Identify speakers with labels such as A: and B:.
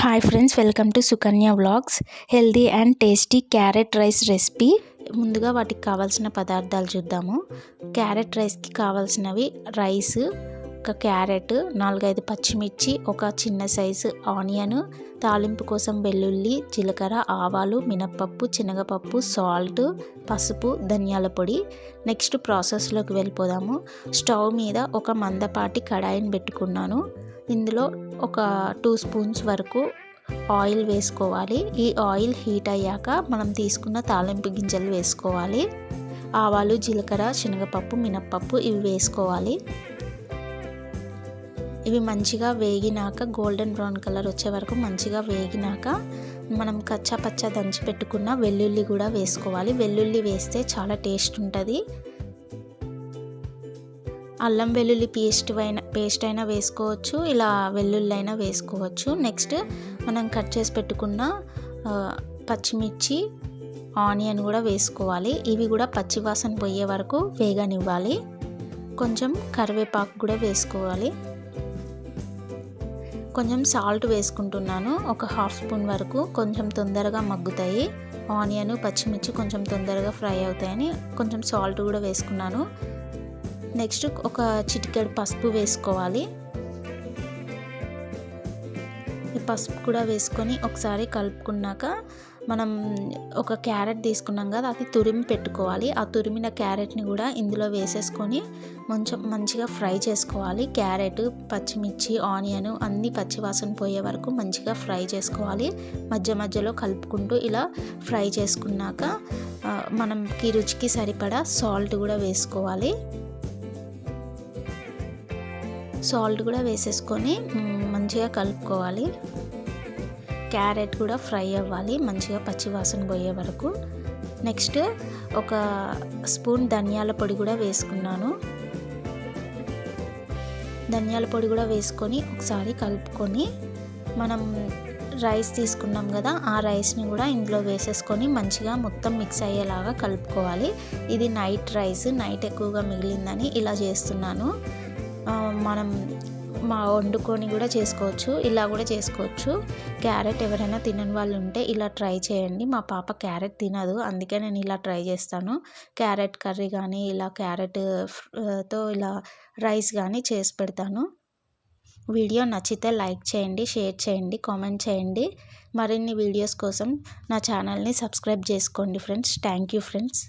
A: Hi friends welcome to Sukanya vlogs healthy and tasty carrot rice recipe ముందుగా వాటికి కావాల్సిన పదార్థాలు చూద్దాము. క్యారెట్ రైస్కి కావాల్సినవి రైస్ ఒక క్యారెట్ నాలుగైదు పచ్చిమిర్చి ఒక చిన్న సైజు ఆనియన్ తాలింపు కోసం వెల్లుల్లి జీలకర్ర ఆవాలు మినప్పప్పు శనగపప్పు సాల్ట్ పసుపు ధనియాల పొడి. నెక్స్ట్ ప్రాసెస్లోకి వెళ్ళిపోదాము. స్టవ్ మీద ఒక మందపాటి కడాయిని పెట్టుకున్నాను. ఇందులో ఒక టూ స్పూన్స్ వరకు ఆయిల్ వేసుకోవాలి. ఈ ఆయిల్ హీట్ అయ్యాక మనం తీసుకున్న తాలింపు గింజలు వేసుకోవాలి. ఆవాలు జీలకర్ర శనగపప్పు మినప్పప్పు ఇవి వేసుకోవాలి. ఇవి మంచిగా వేగినాక గోల్డెన్ బ్రౌన్ కలర్ వచ్చే వరకు మంచిగా వేగినాక మనం కచ్చా పచ్చా దంచి పెట్టుకున్న వెల్లుల్లి కూడా వేసుకోవాలి. వెల్లుల్లి వేస్తే చాలా టేస్ట్ ఉంటుంది. అల్లం వెల్లుల్లి పేస్ట్ అయినా పేస్ట్ అయినా వేసుకోవచ్చు ఇలా వెల్లుల్లి అయినా వేసుకోవచ్చు. నెక్స్ట్ మనం కట్ చేసి పెట్టుకున్న పచ్చిమిర్చి ఆనియన్ కూడా వేసుకోవాలి. ఇవి కూడా పచ్చివాసన పోయే వరకు వేగనివ్వాలి. కొంచెం కరివేపాకు కూడా వేసుకోవాలి. కొంచెం సాల్ట్ వేసుకుంటున్నాను. ఒక హాఫ్ స్పూన్ వరకు కొంచెం తొందరగా మగ్గుతాయి. ఆనియన్ పచ్చిమిర్చి కొంచెం తొందరగా ఫ్రై అవుతాయని కొంచెం సాల్ట్ కూడా వేసుకున్నాను. నెక్స్ట్ ఒక చిటికెడు పసుపు వేసుకోవాలి. ఈ పసుపు కూడా వేసుకొని ఒకసారి కలుపుకున్నాక మనం ఒక క్యారెట్ తీసుకున్నాం కదా అది తురిమి పెట్టుకోవాలి. ఆ తురిమిన క్యారెట్ని కూడా ఇందులో వేసేసుకొని కొంచెం మంచిగా ఫ్రై చేసుకోవాలి. క్యారెట్ పచ్చిమిర్చి ఆనియన్ అన్ని పచ్చివాసన పోయే వరకు మంచిగా ఫ్రై చేసుకోవాలి. మధ్య మధ్యలో కలుపుకుంటూ ఇలా ఫ్రై చేసుకున్నాక మనకి రుచికి సరిపడా సాల్ట్ కూడా వేసుకోవాలి. సాల్ట్ కూడా వేసేసుకొని మంచిగా కలుపుకోవాలి. క్యారెట్ కూడా ఫ్రై అవ్వాలి మంచిగా పచ్చివాసన పోయే వరకు. నెక్స్ట్ ఒక స్పూన్ ధనియాల పొడి కూడా వేసుకున్నాను. ధనియాల పొడి కూడా వేసుకొని ఒకసారి కలుపుకొని మనం రైస్ తీసుకున్నాం కదా ఆ రైస్ని కూడా ఇందులో వేసేసుకొని మంచిగా మొత్తం మిక్స్ అయ్యేలాగా కలుపుకోవాలి. ఇది నైట్ రైస్ నైట్ ఎక్కువగా మిగిలిందని ఇలా చేస్తున్నాను. మనం మా వండుకొని కూడా చేసుకోవచ్చు ఇలా కూడా చేసుకోవచ్చు. క్యారెట్ ఎవరైనా తినని వాళ్ళు ఉంటే ఇలా ట్రై చేయండి. మా పాప క్యారెట్ తినదు అందుకే నేను ఇలా ట్రై చేస్తాను. క్యారెట్ కర్రీ కానీ ఇలా క్యారెట్తో ఇలా రైస్ కానీ చేసి పెడతాను. వీడియో నచ్చితే లైక్ చేయండి షేర్ చేయండి కామెంట్ చేయండి. మరిన్ని వీడియోస్ కోసం నా ఛానల్ని సబ్స్క్రైబ్ చేసుకోండి ఫ్రెండ్స్. Thank you friends.